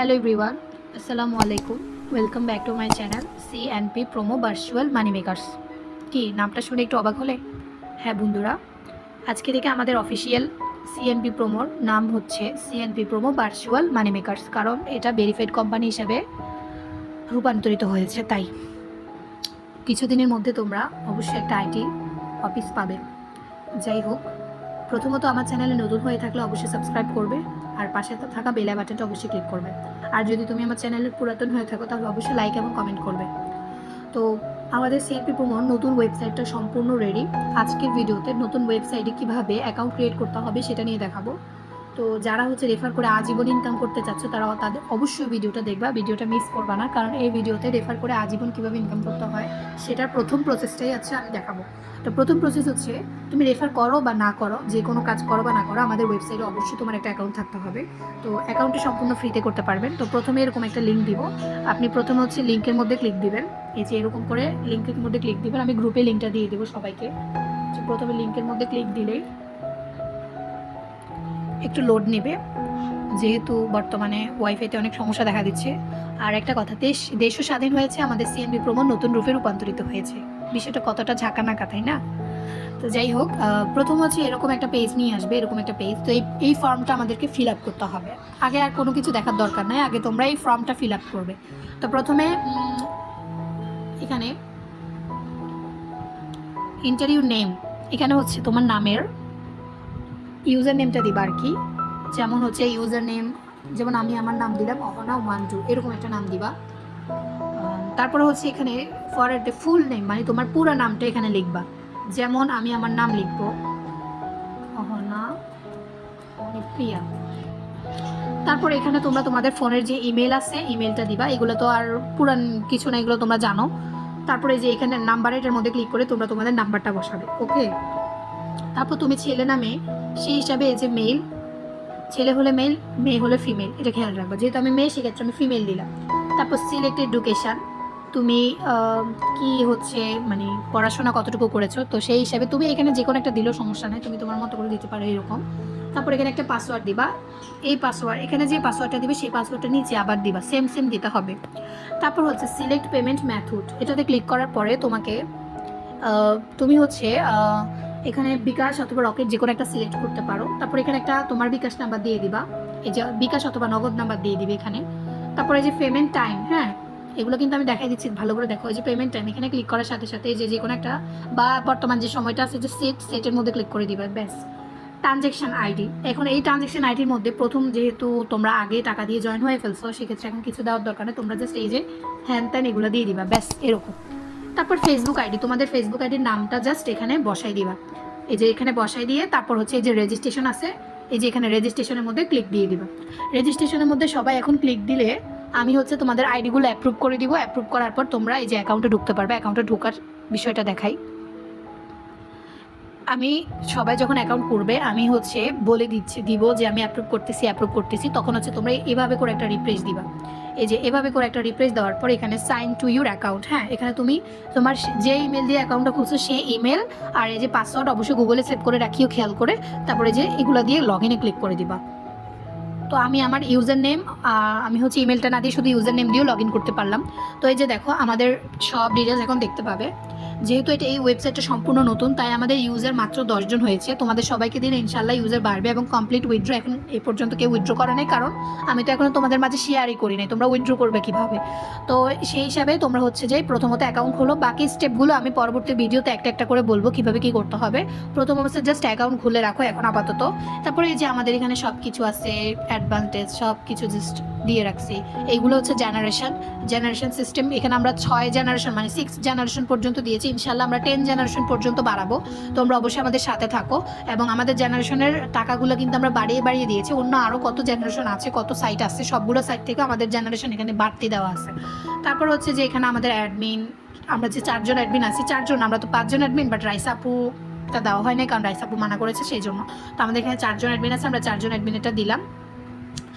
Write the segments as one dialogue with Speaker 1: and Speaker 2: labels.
Speaker 1: Hello everyone আসসালামু আলাইকুম welcome back to my channel C and P promo virtual money makers কি, নামটা শুনে একটু অবাক হলে? হ্যাঁ বন্ধুরা, আজকে থেকে আমাদের অফিসিয়াল সিএনপি প্রোমোর নাম হচ্ছে CNP promo virtual money makers কারণ এটা ভেরিফাইড কোম্পানি হিসেবে রূপান্তরিত হয়েছে, তাই। কিছুদিনের মধ্যে তোমরা অবশ্যই একটা আইটি অফিস পাবে। যাই হোক প্রথমত আমার চ্যানেলে নতুন হয়ে থাকলে অবশ্যই সাবস্ক্রাইব করবে, আর পাশে থাকা বেলা বাটনটা অবশ্যই ক্লিক করবে। আর যদি তুমি আমার চ্যানেলের পুরাতন হয়ে থাকো, তাহলে অবশ্যই লাইক এবং কমেন্ট করবে। তো আমাদের সিএপি প্রমোর নতুন ওয়েবসাইটটা সম্পূর্ণ রেডি আজকের ভিডিওতে নতুন ওয়েবসাইটে কীভাবে অ্যাকাউন্ট ক্রিয়েট করতে হবে সেটা নিয়ে দেখাবো। তো যারা হচ্ছে রেফার করে আজীবন ইনকাম করতে চাচ্ছ, তারা তাদের অবশ্যই ভিডিওটা দেখবা। ভিডিওটা মিস করবা না, কারণ এই ভিডিওতে রেফার করে আজীবন কীভাবে ইনকাম করতে হয়, সেটার প্রথম প্রসেসটাই আছে আমি দেখাবো। তো প্রথম প্রসেস হচ্ছে, তুমি রেফার করো বা না করো, যে কোনো কাজ করো বা না করো, আমাদের ওয়েবসাইটে অবশ্যই তোমার একটা অ্যাকাউন্ট থাকতে হবে। তো অ্যাকাউন্টটি সম্পূর্ণ ফ্রিতে করতে পারবেন। তো প্রথমে এরকম একটা লিঙ্ক দিব। আপনি প্রথমে হচ্ছে লিঙ্কের মধ্যে ক্লিক দিবেন। এই যে এরকম করে লিঙ্কের মধ্যে ক্লিক দিবেন, আমি গ্রুপে লিঙ্কটা দিয়ে দেবো সবাইকে। প্রথমে লিঙ্কের মধ্যে ক্লিক দিলেই একটু লোড নেবে। যেহেতু বর্তমানে ওয়াইফাইতে অনেক সমস্যা দেখা দিচ্ছে। আর একটা কথা, দেশ দেশও স্বাধীন হয়েছে, আমাদের সিএনবি প্রোমো নতুন রূপে রূপান্তরিত হয়েছে। বিষয়টা কতটা ঝাঁকানাকা, তাই না? তো যাই হোক প্রথম হচ্ছে এরকম একটা পেজ নিয়ে আসবে, এরকম একটা পেজ তো এই এই ফর্মটা আমাদেরকে ফিল আপ করতে হবে। আগে আর কোনো কিছু দেখার দরকার নাই, আগে তোমরা এই ফর্মটা ফিল আপ করবে। তো প্রথমে এখানে ইন্টারভিউ নেম এখানে হচ্ছে তোমার নামের ইউজার নেমটা দিবা আর কি। যেমন হচ্ছে ইউজার নেম যেমন আমি আমার নাম দিলাম, অহনা ওয়ান টু এরকম একটা নাম দিবা। তারপরে হচ্ছে এখানে ফর এ ফুল নেম মানে তোমার পুরো নামটা এখানে লিখবা। যেমন আমি আমার নাম লিখব, অহনা প্রিয়া তারপর এখানে তোমরা তোমাদের ফোনের যে ইমেল আছে ইমেলটা দিবা। এগুলো তো আর পুরান কিছু না, এগুলো তোমরা জানো। তারপরে যে এখানে নাম্বার এটার মধ্যে ক্লিক করে তোমরা তোমাদের নাম্বারটা বসাবে ওকে তারপর তুমি ছেলে না মেয়ে, সেই হিসাবে এই যে মেল ছেলে হলে মেল মেয়ে হলে ফিমেল এটা খেয়াল রাখবা। যেহেতু আমি মেয়ে, সেক্ষেত্রে আমি ফিমেল দিলাম। তারপর সিলেক্ট এডুকেশান তুমি কি হচ্ছে মানে পড়াশোনা কতটুকু করেছ? তো সেই হিসাবে তুমি এখানে যে কোনো একটা দিলেও সমস্যা নেই, তুমি তোমার মতো করে দিতে পারো এরকম। তারপর এখানে একটা পাসওয়ার্ড দিবা। এই পাসওয়ার্ড এখানে যে পাসওয়ার্ডটা দিবে, সেই পাসওয়ার্ডটা নিচে আবার দিবা। সেম সেম দিতে হবে। তারপর হচ্ছে সিলেক্ট পেমেন্ট ম্যাথড এটাতে ক্লিক করার পরে তোমাকে তুমি হচ্ছে এখানে বিকাশ অথবা রকেট যে কোনো একটা সিলেক্ট করতে পারো। তারপর এখানে একটা তোমার বিকাশ নাম্বার দিয়ে দিবা। এই যে বিকাশ অথবা নগদ নাম্বার দিয়ে দিবে এখানে। তারপরে যে পেমেন্ট টাইম হ্যাঁ? এগুলো কিন্তু আমি দেখাই দিচ্ছি, ভালো করে দেখো। যে পেমেন্ট টাইম এখানে ক্লিক করার সাথে সাথে যে যে কোনো একটা বা বর্তমান যে সময়টা আছে, যে সেট সেটের মধ্যে ক্লিক করে দিবে, ব্যাস। ট্রানজেকশন আইডি এখন এই ট্রানজেকশন আইডির মধ্যে প্রথম যেহেতু তোমরা আগে টাকা দিয়ে জয়েন হয়ে ফেলছো, সেক্ষেত্রে এখন কিছু দেওয়ার দরকার নেই। তোমরা জাস্ট এই যে হ্যান ত্যান এগুলো দিয়ে দিবা, ব্যাস, এরকম। তারপর ফেসবুক আইডি তোমাদের ফেসবুক আইডির নামটা জাস্ট এখানে বসাই দিবা। এই যে এখানে বসাই দিয়ে তারপর হচ্ছে এই যে রেজিস্ট্রেশন আছে, এই যে এখানে রেজিস্ট্রেশনের মধ্যে ক্লিক দিয়ে দিবা। রেজিস্ট্রেশনের মধ্যে সবাই এখন ক্লিক দিলে আমি হচ্ছে তোমাদের আইডিগুলো অ্যাপ্রুভ করে দিব। অ্যাপ্রুভ করার পর তোমরা এই যে অ্যাকাউন্টে ঢুকতে পারবে। অ্যাকাউন্টে ঢোকার বিষয়টা দেখাই। আমি সবাই যখন অ্যাকাউন্ট করবে, আমি হচ্ছে বলে দিচ্ছি, দিব যে আমি অ্যাপ্রুভ করতেছি অ্যাপ্রুভ করতেছি, তখন হচ্ছে তোমরা এভাবে করে একটা রিপ্লেস দিবা। এই যে এভাবে করে একটা রিপ্লেস দেওয়ার পর এখানে সাইন টু ইউর অ্যাকাউন্ট হ্যাঁ? এখানে তুমি তোমার যে ইমেল দিয়ে অ্যাকাউন্টটা খুলছো, সে ইমেল আর এই যে পাসওয়ার্ড অবশ্যই গুগলে সেভ করে রাখিও, খেয়াল করে। তারপরে যে এগুলো দিয়ে লগ ইনে ক্লিক করে দিবা। তো আমি আমার ইউজার নেম আমি হচ্ছে ইমেলটা না দিয়ে শুধু ইউজার নেম দিয়েও লগ ইন করতে পারলাম। তো এই যে দেখো, আমাদের সব ডিটেলস এখন দেখতে পাবে। যেহেতু এটা এই ওয়েবসাইটটা সম্পূর্ণ নতুন, তাই আমাদের ইউজার মাত্র দশজন হয়েছে। তোমাদের সবাইকে দিন ইনশাল্লাহ ইউজার বাড়বে এবং কমপ্লিট উইথড্র এখন এই পর্যন্ত কেউ উইথড্র করে নাই। কারণ আমি তো এখনও তোমাদের মাঝে শেয়ারই করি নাই। তোমরা উইথড্র করবে কীভাবে? তো সেই হিসাবে তোমরা হচ্ছে যে প্রথমত অ্যাকাউন্ট খোলো। বাকি স্টেপগুলো আমি পরবর্তী ভিডিওতে একটা একটা করে বলব কীভাবে কী করতে হবে। প্রথম অবস্থায় জাস্ট অ্যাকাউন্ট খুলে রাখো এখন আপাতত। তারপরে এই যে আমাদের এখানে সব কিছু আছে অ্যাডভান্টেজ সব কিছু জাস্ট দিয়ে রাখছি। এইগুলো হচ্ছে জেনারেশন জেনারেশন সিস্টেম এখানে আমরা ছয় জেনারেশন মানে সিক্স জেনারেশন পর্যন্ত দিয়েছি। ইনশাল্লাহ আমরা টেন জেনারেশন পর্যন্ত বাড়াবো। তোমরা অবশ্যই আমাদের সাথে থাকো। এবং আমাদের জেনারেশনের টাকাগুলো কিন্তু আমরা বাড়িয়ে বাড়িয়ে দিয়েছি। অন্য আরও কত জেনারেশন আছে, কত সাইট আছে সবগুলো সাইট থেকে আমাদের জেনারেশন এখানে বাড়তি দেওয়া আছে। তারপর হচ্ছে যে এখানে আমাদের অ্যাডমিন আমরা যে চারজন অ্যাডমিন আছি, চারজন, আমরা তো পাঁচজন অ্যাডমিন বাট রাইসাপু টা দেওয়া হয় না কারণ রাইসাপু মানা করেছে, সেই জন্য। তো আমাদের এখানে চারজন অ্যাডমিন আছে, আমরা চারজন অ্যাডমিনেরটা দিলাম।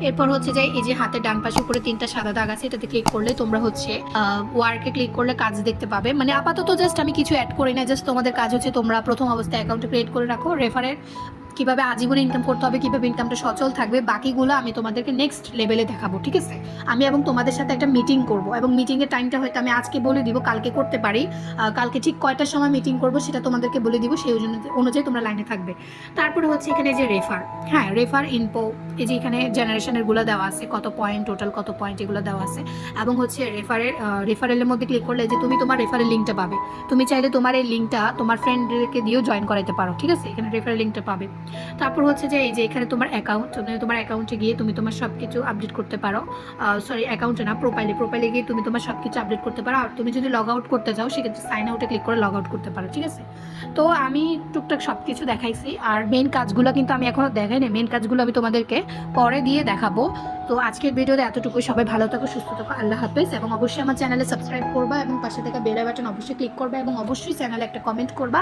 Speaker 1: এরপর হচ্ছে যে এই যে হাতের ডান পাশে উপরে তিনটা সাদা দাগ আছে, এটাতে ক্লিক করলে তোমরা হচ্ছে ওয়ার্কে ক্লিক করলে কাজ দেখতে পাবে। মানে আপাতত জাস্ট আমি কিছু অ্যাড করি না জাস্ট তোমাদের কাজ হচ্ছে তোমরা প্রথম অবস্থায় অ্যাকাউন্ট ক্রিয়েট করে রাখো রেফারের কীভাবে আজীবন ইনকাম করতে হবে, কীভাবে ইনকামটা সচল থাকবে, বাকিগুলো আমি তোমাদেরকে নেক্সট লেভেলে দেখাবো, ঠিক আছে? আমি এবং তোমাদের সাথে একটা মিটিং করব এবং মিটিংয়ের টাইমটা হয়তো আমি আজকে বলে দিব, কালকে করতে পারি কালকে ঠিক কয়টার সময় মিটিং করব সেটা তোমাদেরকে বলে দিব, সেই অনুযায়ী- তোমরা লাইনে থাকবে। তারপরে হচ্ছে এখানে যে রেফার হ্যাঁ রেফার ইনপো এই যে এখানে জেনারেশনের গুলো দেওয়া আছে, কত পয়েন্ট টোটাল কত পয়েন্ট এগুলো দেওয়া আছে। এবং হচ্ছে রেফারের রেফারেলের মধ্যে ক্লিক করলে যে তুমি তোমার রেফারেল লিঙ্কটা পাবে। তুমি চাইলে তোমার এই লিঙ্কটা তোমার ফ্রেন্ডকে দিয়েও জয়েন করাতে পারো, ঠিক আছে? এখানে রেফারেল লিঙ্কটা পাবে। তারপর হচ্ছে যে এই যে এখানে তোমার অ্যাকাউন্ট তোমার অ্যাকাউন্টে গিয়ে তুমি তোমার সব কিছু আপডেট করতে পারো। সরি অ্যাকাউন্টে না প্রোফাইলে প্রোফাইলে গিয়ে তুমি তোমার সব কিছু আপডেট করতে পারো। আর তুমি যদি লগ আউট করতে চাও, সেক্ষেত্রে সাইন আউটে ক্লিক করে লগ আউট করতে পারো, ঠিক আছে? তো আমি টুকটাক সব কিছু দেখাইছি। আর মেন কাজগুলো কিন্তু আমি এখনও দেখাইনি। মেন কাজগুলো আমি তোমাদেরকে পরে দিয়ে দেখাবো। তো আজকের ভিডিওতে এতটুকু। সবাই ভালো থাকো, সুস্থ থাকো, আল্লাহ হাফেজ। এবং অবশ্যই আমার চ্যানেলে সাবস্ক্রাইব করবা এবং পাশে থাকা বেল বাটন অবশ্যই ক্লিক করবা এবং অবশ্যই চ্যানেলে একটা কমেন্ট করবা।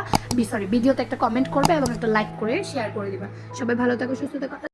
Speaker 1: সরি ভিডিওতে একটা কমেন্ট করবে এবং একটা লাইক করে শেয়ার করে দিবা। সবাই ভালো থাকো, সুস্থ থাকো।